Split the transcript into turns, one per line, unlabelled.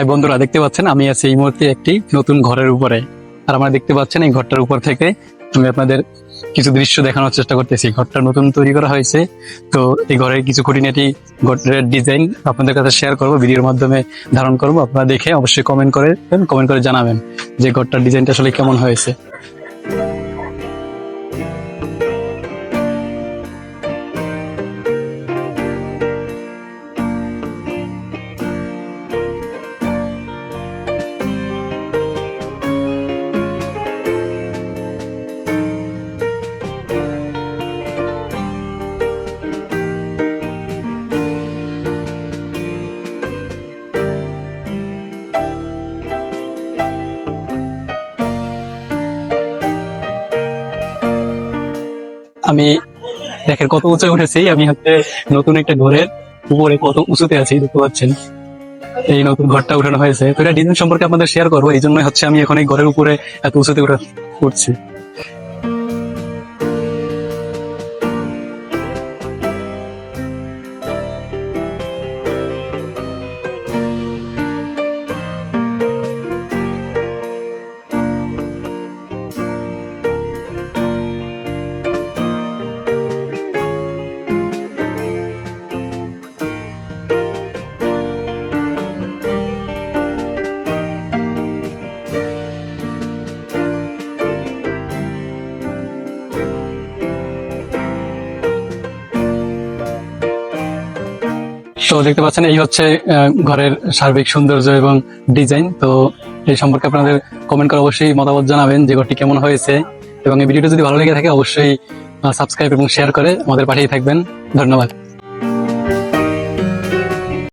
High বন্ধুরা দেখতে পাচ্ছেন, আমি আছি এই মুহূর্তে একটি নতুন ঘরের উপরে। আর আমরা দেখতে পাচ্ছেন, এই ঘরটার উপর থেকে আমি আপনাদের কিছু দৃশ্য দেখানোর চেষ্টা করতেছি। ঘরটা নতুন তৈরি করা হয়েছে। তো এই ঘরের কিছু খুঁটিনাটি ঘরের ডিজাইন আপনাদের কাছে শেয়ার করব, ভিডিওর মাধ্যমে ধারণ করব। আপনারা দেখে অবশ্যই কমেন্ট করে কমেন্ট করে জানাবেন যে ঘরটার ডিজাইনটা আসলে কেমন হয়েছে। আমি দেখেন কত উঁচু উঠেছি। আমি হচ্ছে নতুন একটা ঘরের উপরে কত উঁচুতে আছি, দেখতে পাচ্ছেন। এই নতুন ঘরটা উঠানো হয়েছে। তো এটা ডিজাইন সম্পর্কে আপনাদের শেয়ার করব। এই জন্যই হচ্ছে আমি এখন এই ঘরের উপরে এত উঁচুতে উঠা উঠছি। তো দেখতে পাচ্ছেন, এই হচ্ছে ঘরের সার্বিক সৌন্দর্য এবং ডিজাইন। তো এই সম্পর্কে আপনাদের কমেন্ট করে অবশ্যই মতামত জানাবেন যে ঘরটি কেমন হয়েছে। এবং এই ভিডিওটা যদি ভালো লেগে থাকে, অবশ্যই সাবস্ক্রাইব এবং শেয়ার করে আমাদের পাঠিয়ে থাকবেন। ধন্যবাদ।